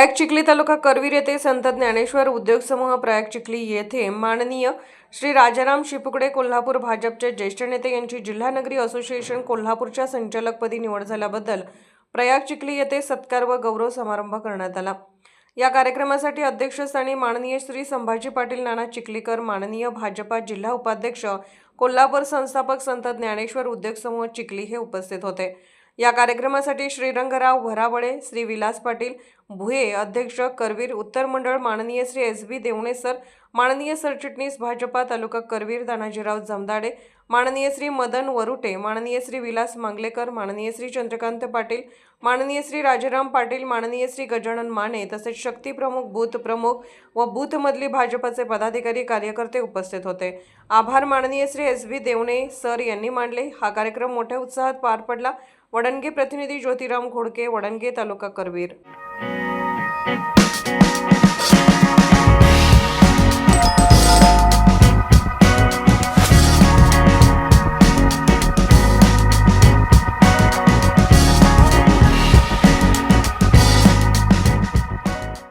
प्रयाग चिखली तालुका करवीर येथे संत ज्ञानेश्वर उद्योग समूह प्रयाग चिखली येथे माननीय श्री राजाराम शिपुकडे कोल्हापूर भाजपचे ज्येष्ठ नेते यांची जिल्हा नगरी असोसिएशन कोल्हापूरच्या संचालकपदी निवड झाल्याबद्दल प्रयाग चिखली येथे सत्कार व गौरव समारंभ करण्यात आला. या कार्यक्रमासाठी अध्यक्षस्थानी माननीय श्री संभाजी पाटील नाना चिखलीकर माननीय भाजपा जिल्हा उपाध्यक्ष कोल्हापूर संस्थापक संत ज्ञानेश्वर उद्योग समूह चिखली हे उपस्थित होते. या कार्यक्रमासाठी श्रीरंगराव भरावळे श्री विलास पाटील भुये अध्यक्ष करवीर उत्तर मंडळ माननीय Shri S B Devane sir माननीय सरचिटणीस भाजपा तालुका करवीर तानाजीराव जमदाडे माननीय श्री मदन वरुटे माननीय श्री विलास मांगलेकर माननीय श्री चंद्रकांत पाटील माननीय श्री राजाराम पाटील माननीय श्री गजानन माने तसेच शक्ती प्रमुख बूथ प्रमुख व बूथमधली भाजपचे पदाधिकारी कार्यकर्ते उपस्थित होते. आभार माननीय Shri S B Devane sir यांनी मांडले. हा कार्यक्रम मोठ्या उत्साहात पार पडला. वडणगे प्रतिनिधी ज्योतिराम घोडके वडणगे तालुका करवीर.